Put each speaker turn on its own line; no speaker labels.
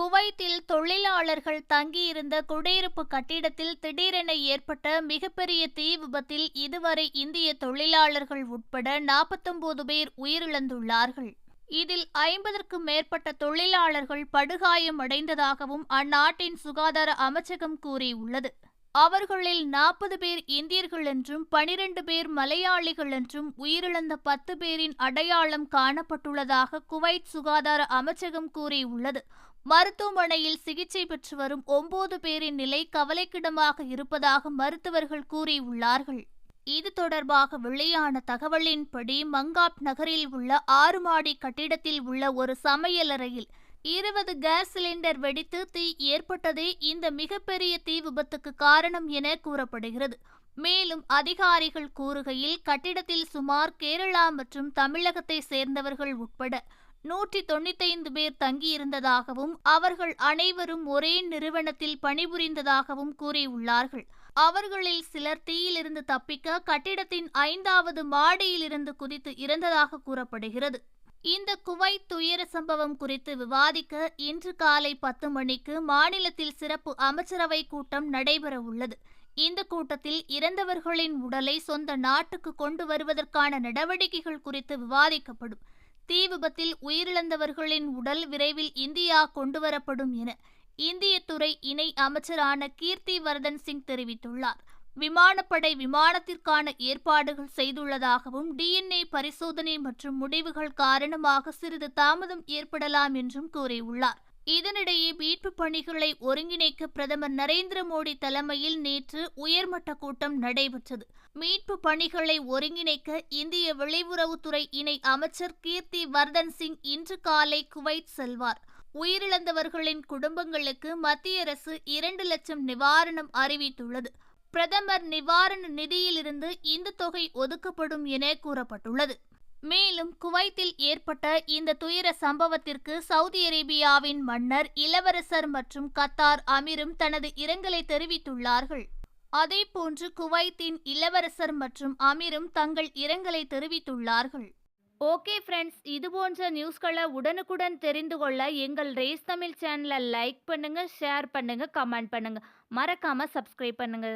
குவைத்தில் தொழிலாளர்கள் தங்கியிருந்த குடியிருப்பு கட்டிடத்தில் திடீரென ஏற்பட்ட மிகப்பெரிய தீ விபத்தில் இதுவரை இந்திய தொழிலாளர்கள் உட்பட நாற்பத்தொன்பது பேர் உயிரிழந்துள்ளார்கள். இதில் ஐம்பதற்கும் மேற்பட்ட தொழிலாளர்கள் படுகாயமடைந்ததாகவும் அந்நாட்டின் சுகாதார அமைச்சகம் கூறியுள்ளது. அவர்களில் நாற்பது பேர் இந்தியர்கள் என்றும் பனிரெண்டு பேர் மலையாளிகள் என்றும் உயிரிழந்த பத்து பேரின் அடையாளம் காணப்பட்டுள்ளதாக குவைத் சுகாதார அமைச்சகம் கூறியுள்ளது. மருத்துவமனையில் சிகிச்சை பெற்று வரும் ஒன்பது பேரின் நிலை கவலைக்கிடமாக இருப்பதாக மருத்துவர்கள் கூறியுள்ளார்கள். இது தொடர்பாக வெளியான தகவலின்படி மங்காப் நகரில் உள்ள ஆறு மாடி கட்டிடத்தில் உள்ள ஒரு சமையலறையில் இருபது கேஸ் சிலிண்டர் வெடித்து தீ ஏற்பட்டதே இந்த மிகப்பெரிய தீ விபத்துக்கு காரணம் என கூறப்படுகிறது. மேலும் அதிகாரிகள் கூறுகையில் கட்டிடத்தில் சுமார் கேரளா மற்றும் தமிழகத்தை சேர்ந்தவர்கள் உட்பட நூற்றி தொண்ணூத்தைந்து பேர் தங்கியிருந்ததாகவும் அவர்கள் அனைவரும் ஒரே நிறுவனத்தில் பணிபுரிந்ததாகவும் கூறியுள்ளார்கள். அவர்களில் சிலர் தீயிலிருந்து தப்பிக்க கட்டிடத்தின் ஐந்தாவது மாடியிலிருந்து குதித்து இறந்ததாக கூறப்படுகிறது. இந்த குவைத் துயர சம்பவம் குறித்து விவாதிக்க இன்று காலை பத்து மணிக்கு மாநிலத்தில் சிறப்பு அமைச்சரவை கூட்டம் நடைபெற உள்ளது. இந்த கூட்டத்தில் இறந்தவர்களின் உடலை சொந்த நாட்டுக்கு கொண்டு வருவதற்கான நடவடிக்கைகள் குறித்து விவாதிக்கப்படும். தீ விபத்தில் உயிரிழந்தவர்களின் உடல் விரைவில் இந்தியா கொண்டுவரப்படும் என இந்திய துறை இணை அமைச்சரான கீர்த்தி வர்தன் சிங் தெரிவித்துள்ளார். விமானப்படை விமானத்திற்கான ஏற்பாடுகள் செய்துள்ளதாகவும் டிஎன்ஏ பரிசோதனை மற்றும் முடிவுகள் காரணமாக சிறிது தாமதம் ஏற்படலாம் என்றும் கூறியுள்ளார். இதனிடையே மீட்பு பணிகளை ஒருங்கிணைக்க பிரதமர் நரேந்திர மோடி தலைமையில் நேற்று உயர்மட்ட கூட்டம் நடைபெற்றது. மீட்பு பணிகளை ஒருங்கிணைக்க இந்திய வெளியுறவுத்துறை இணை அமைச்சர் கீர்த்தி வர்தன் சிங் இன்று காலை குவைத் செல்வார். உயிரிழந்தவர்களின் குடும்பங்களுக்கு மத்திய அரசு இரண்டு லட்சம் நிவாரணம் அறிவித்துள்ளது. பிரதமர் நிவாரண நிதியிலிருந்து இந்த தொகை ஒதுக்கப்படும் என கூறப்பட்டுள்ளது. மேலும் குவைத்தில் ஏற்பட்ட இந்த துயர சம்பவத்திற்கு சவுதி அரேபியாவின் மன்னர் இளவரசர் மற்றும் கத்தார் அமீரும் தனது இரங்கலை தெரிவித்துள்ளார்கள். அதேபோன்று குவைத்தின் இளவரசர் மற்றும் அமீரும் தங்கள் இரங்கலை தெரிவித்துள்ளார்கள். ஓகே ஃப்ரெண்ட்ஸ் இது போன்ற நியூஸ்களை உடனுக்குடன் தெரிந்து கொள்ள எங்கள் ரேஸ் தமிழ் சேனலை லைக் பண்ணுங்க ஷேர் பண்ணுங்க கமெண்ட் பண்ணுங்க. மறக்காம சப்ஸ்கிரைப் பண்ணுங்க.